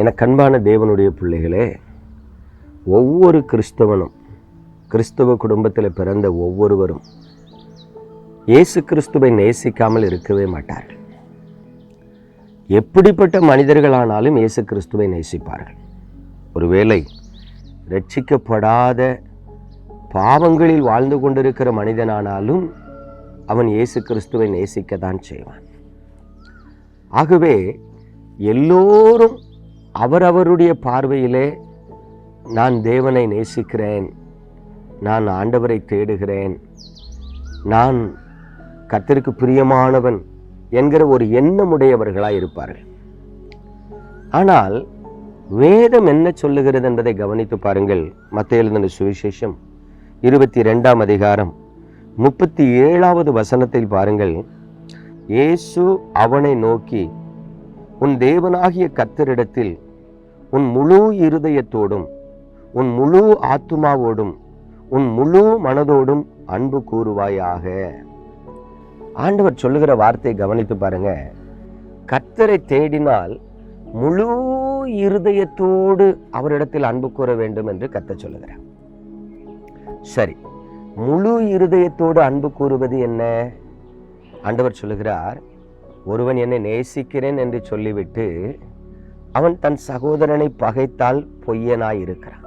என கண்பான தேவனுடைய பிள்ளைகளே ஒவ்வொரு கிறிஸ்தவனும் கிறிஸ்தவ குடும்பத்தில் பிறந்த ஒவ்வொருவரும் இயேசு கிறிஸ்துவை நேசிக்காமல் இருக்கவே மாட்டார்கள். எப்படிப்பட்ட மனிதர்களானாலும் இயேசு கிறிஸ்துவை நேசிப்பார்கள். ஒருவேளை ரட்சிக்கப்படாத பாவங்களில் வாழ்ந்து கொண்டிருக்கிற மனிதனானாலும் அவன் இயேசு கிறிஸ்துவை நேசிக்கத்தான் செய்வான். ஆகவே எல்லோரும் அவரவருடைய பார்வையிலே நான் தேவனை நேசிக்கிறேன். நான் ஆண்டவரை தேடுகிறேன். நான் கத்திற்கு பிரியமானவன் என்கிற ஒரு எண்ணமுடையவர்களாக இருப்பார்கள். ஆனால் வேதம் என்ன சொல்லுகிறது என்பதை கவனித்து பாருங்கள். மத்திய எழுதின சுவிசேஷம் இருபத்தி ரெண்டாம் அதிகாரம் முப்பத்தி ஏழாவது வசனத்தில் பாருங்கள். இயேசு அவனை நோக்கி உன் தேவனாகிய கத்தரிடத்தில் உன் முழு இருதயத்தோடும் உன் முழு ஆத்துமாவோடும் உன் முழு மனதோடும் அன்பு கூறுவாயாக. ஆண்டவர் சொல்லுகிற வார்த்தையை கவனித்து பாருங்க. கர்த்தரை தேடினால் முழு இருதயத்தோடு அவரிடத்தில் அன்பு கூற வேண்டும் என்று கத்த சொல்லுகிறார். சரி முழு இருதயத்தோடு அன்பு கூறுவது என்ன? ஆண்டவர் சொல்லுகிறார் ஒருவன் என்னை நேசிக்கிறேன் என்று சொல்லிவிட்டு அவன் தன் சகோதரனை பகைத்தால் பொய்யனாயிருக்கிறான்.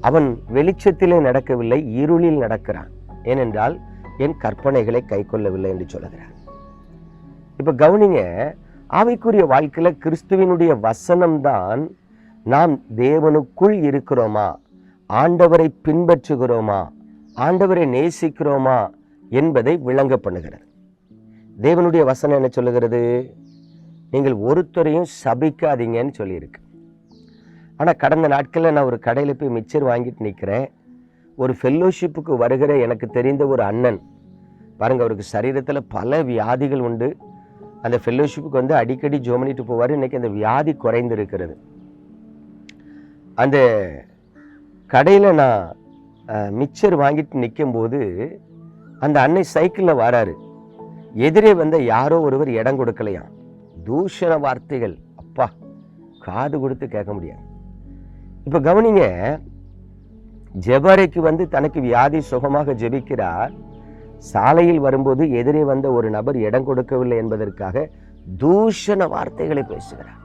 அவன் வெளிச்சத்திலே நடக்கவில்லை இருளில் நடக்கிறான். ஏனென்றால் என் கற்பனைகளை கை கொள்ளவில்லை என்று சொல்லுகிறார். இப்போ கவனிங்க ஆவிக்குரிய வாழ்க்கையில கிறிஸ்துவினுடைய வசனம்தான் நாம் தேவனுக்குள் இருக்கிறோமா? ஆண்டவரை பின்பற்றுகிறோமா? ஆண்டவரை நேசிக்கிறோமா? என்பதை விளங்க பண்ணுகிறது. தேவனுடைய வசனம் என்ன சொல்லுகிறது? நீங்கள் ஒருத்தரையும் சபிக்காதீங்கன்னு சொல்லியிருக்கு. ஆனால் கடந்த நாட்களில் நான் ஒரு கடையில் போய் மிச்சர் வாங்கிட்டு நிற்கிறேன் ஒரு ஃபெல்லோஷிப்புக்கு வருகிற எனக்கு தெரிந்த ஒரு அண்ணன். பாருங்கள் அவருக்கு சரீரத்தில் பல வியாதிகள் உண்டு. அந்த ஃபெல்லோஷிப்புக்கு வந்து அடிக்கடி ஜோமனிட்டு போவார். இன்னைக்கு அந்த வியாதி குறைந்து இருக்கிறது அந்த கடையில் நான் மிச்சர் வாங்கிட்டு நிற்கும்போது அந்த அன்னை சைக்கிளில் வராரு. எதிரே வந்த யாரோ ஒருவர் இடம் கொடுக்கலையாம். தூஷண வார்த்தைகள். அப்பா காது கொடுத்து கேட்க முடியாது. இப்போ கவனிங்க ஜெபரைக்கு வந்து தனக்கு வியாதி சுகமாக ஜெபிக்கிறார். சாலையில் வரும்போது எதிரே வந்த ஒரு நபர் இடம் கொடுக்கவில்லை என்பதற்காக தூஷண வார்த்தைகளை பேசுகிறார்.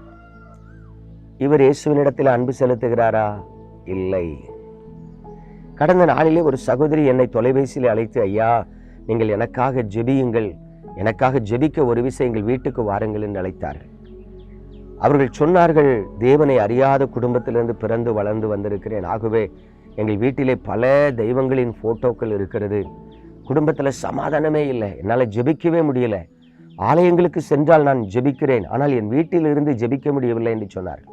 இவர் இயேசுவினிடத்தில் அன்பு செலுத்துகிறாரா? இல்லை. கடந்த நாளிலே ஒரு சகோதரி என்னை தொலைபேசியில் அழைத்து ஐயா நீங்கள் எனக்காக ஜெபியுங்கள். எனக்காக ஜெபிக்க ஒரு விசை எங்கள் வீட்டுக்கு வாருங்கள் என்று அழைத்தார்கள். அவர்கள் சொன்னார்கள் தேவனை அறியாத குடும்பத்திலிருந்து பிறந்து வளர்ந்து வந்திருக்கிறேன். ஆகவே எங்கள் வீட்டிலே பல தெய்வங்களின் போட்டோக்கள் இருக்கிறது. குடும்பத்தில் சமாதானமே இல்லை. என்னால் ஜெபிக்கவே முடியல. ஆலயங்களுக்கு சென்றால் நான் ஜெபிக்கிறேன். ஆனால் என் வீட்டில் இருந்து ஜெபிக்க முடியவில்லை என்று சொன்னார்கள்.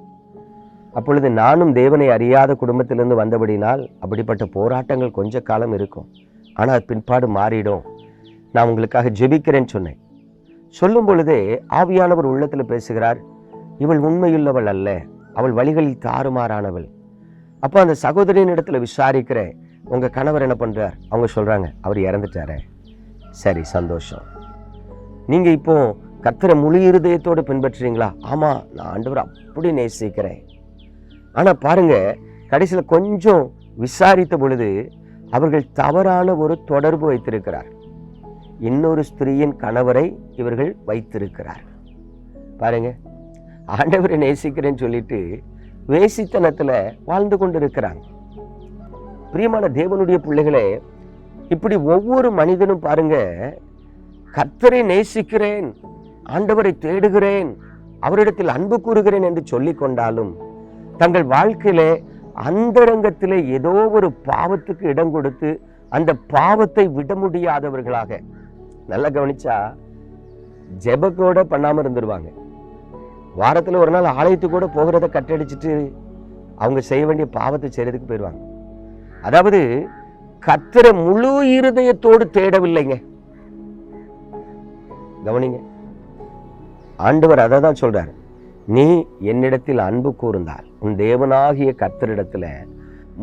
அப்பொழுது நானும் தேவனை அறியாத குடும்பத்திலிருந்து வந்தபடினால் அப்படிப்பட்ட போராட்டங்கள் கொஞ்ச காலம் இருக்கும். ஆனால் பின்பாடு மாறிடும். நான் உங்களுக்காக ஜெபிக்கிறேன்னு சொன்னேன். சொல்லும் பொழுதே ஆவியானவர் உள்ளத்தில் பேசுகிறார் இவள் உண்மையுள்ளவள் அல்ல அவள் வழிகளில் தாறுமாறானவள். அப்போ அந்த சகோதரியின் இடத்துல விசாரிக்கிறேன் உங்கள் கணவர் என்ன பண்ணுறார் அவங்க சொல்கிறாங்க அவர் இறந்துட்டாரே. சரி சந்தோஷம். நீங்கள் இப்போ கர்த்தரை முழு இருதயத்தோடு பின்பற்றுறீங்களா? ஆமாம் நான் ஆண்டவர் அப்படி நேசிக்கிறேன். ஆனால் பாருங்கள் கடைசியில் கொஞ்சம் விசாரித்த பொழுது அவர்கள் தவறான ஒரு தொடர்பு வைத்திருக்கிறார். இன்னொரு ஸ்திரீயின் கணவரை இவர்கள் வைத்திருக்கிறார். பாருங்க ஆண்டவரை நேசிக்கிறேன்னு சொல்லிட்டு வேசித்தனத்தில் வாழ்ந்து கொண்டு இருக்கிறாங்க பிரியமான தேவனுடைய பிள்ளைகளே இப்படி ஒவ்வொரு மனிதனும் பாருங்க கத்தரை நேசிக்கிறேன் ஆண்டவரை தேடுகிறேன் அவரிடத்தில் அன்பு கூறுகிறேன் என்று சொல்லிக் கொண்டாலும் தங்கள் வாழ்க்கையிலே அந்தரங்கத்திலே ஏதோ ஒரு பாவத்துக்கு இடம் கொடுத்து அந்த பாவத்தை விட முடியாதவர்களாக நல்லா கவனிச்சா ஜெபக்கோட பண்ணாம இருந்துருவாங்க. வாரத்துல ஒரு நாள் ஆலயத்துக்கு கூட போகிறத கட்டடிச்சிட்டு அவங்க செய்ய வேண்டிய பாவத்தை செய்யறதுக்கு போயிடுவாங்க அதாவது கத்திர முழு இருதயத்தோடு தேடவில்லைங்க. கவனிங்க. ஆண்டவர் அதை தான் சொல்றாரு. நீ என்னிடத்தில் அன்பு கூர்ந்தால் உன் தேவனாகிய கர்த்தரிடத்துல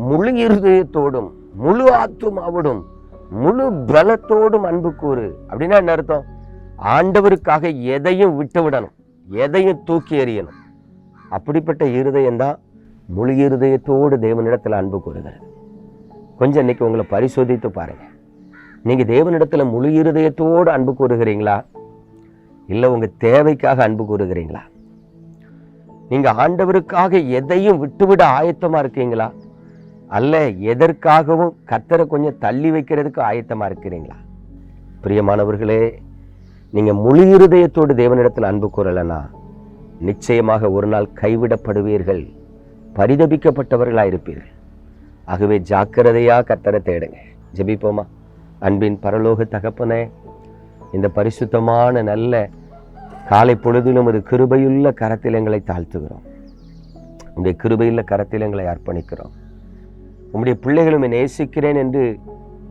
முழு இருதயத்தோடும் முழு ஆத்துமாவோடும் முழு பலத்தோடும் அன்பு கூறு. அப்படின்னா என்ன அர்த்தம்? ஆண்டவருக்காக எதையும் விட்டு விடணும் எதையும் தூக்கி எறியணும். அப்படிப்பட்ட இருதயம் தான் முழு இருதயத்தோடு தேவனிடத்தில் அன்பு கூறுகிறது. கொஞ்சம் இன்னைக்கு உங்களை பரிசோதித்து பாருங்கள் நீங்கள் தேவனிடத்தில் முழு இருதயத்தோடு அன்பு கூறுகிறீங்களா? இல்லை உங்கள் தேவைக்காக அன்பு கூறுகிறீங்களா? நீங்கள் ஆண்டவருக்காக எதையும் விட்டுவிட ஆயத்தமாக இருக்கீங்களா? அல்ல எதற்காகவும் கத்தரை கொஞ்சம் தள்ளி வைக்கிறதுக்கு ஆயத்தமா இருக்கிறீங்களா? பிரியமானவர்களே நீங்கள் முழு இருதயத்தோடு தேவனிடத்தில் அன்பு கூறலைன்னா நிச்சயமாக ஒரு நாள் கைவிடப்படுவீர்கள் பரிதபிக்கப்பட்டவர்களாக இருப்பீர்கள். ஆகவே ஜாக்கிரதையா கத்தரை தேடுங்க. ஜெபிப்போமா? அன்பின் பரலோக தகப்பனே இந்த பரிசுத்தமான நல்ல காலை பொழுதிலும் ஒரு கிருபையுள்ள கரத்தில் எங்களை தாழ்த்துகிறோம். உங்களுடைய கிருபையுள்ள கரத்தில் எங்களை அர்ப்பணிக்கிறோம். உம்முடைய பிள்ளைகளும் நேசிக்கிறேன் என்று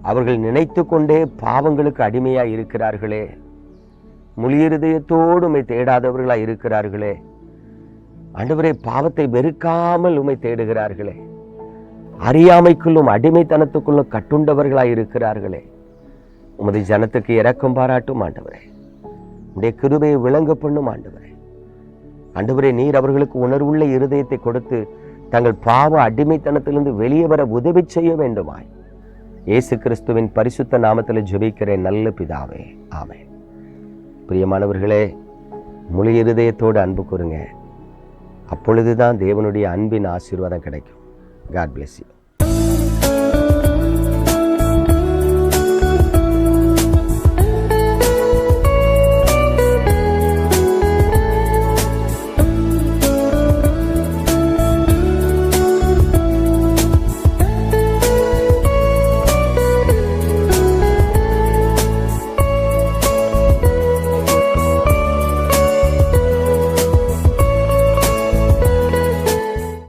அவர்கள் நினைத்து கொண்டே பாவங்களுக்கு அடிமையாக இருக்கிறார்களே. முழியிருதயத்தோடு உம்மை இருக்கிறார்களே. ஆண்டவரே பாவத்தை வெறுக்காமல் உம்மை தேடுகிறார்களே. அறியாமைக்குள்ளும் அடிமைத்தனத்துக்குள்ளும் கட்டுண்டவர்களாக இருக்கிறார்களே. உமது ஜனத்துக்கு இறக்கம் பாராட்டும் ஆண்டவரே. உடைய கிருபையை விளங்க பண்ணும் ஆண்டவரே. ஆண்டவரே நீர் அவர்களுக்கு உணர்வுள்ள இருதயத்தை கொடுத்து தங்கள் பாவ அடிமைத்தனத்திலிருந்து வெளியே வர உதவி செய்ய வேண்டுமாய். இயேசு கிறிஸ்துவின் பரிசுத்த நாமத்தில் ஜெபிக்கிறேன் நல்ல பிதாவே. ஆமே பிரியமானவர்களே முழு இருதயத்தோடு அன்பு கூறுங்க. அப்பொழுதுதான் தேவனுடைய அன்பின் ஆசீர்வாதம் கிடைக்கும். God bless you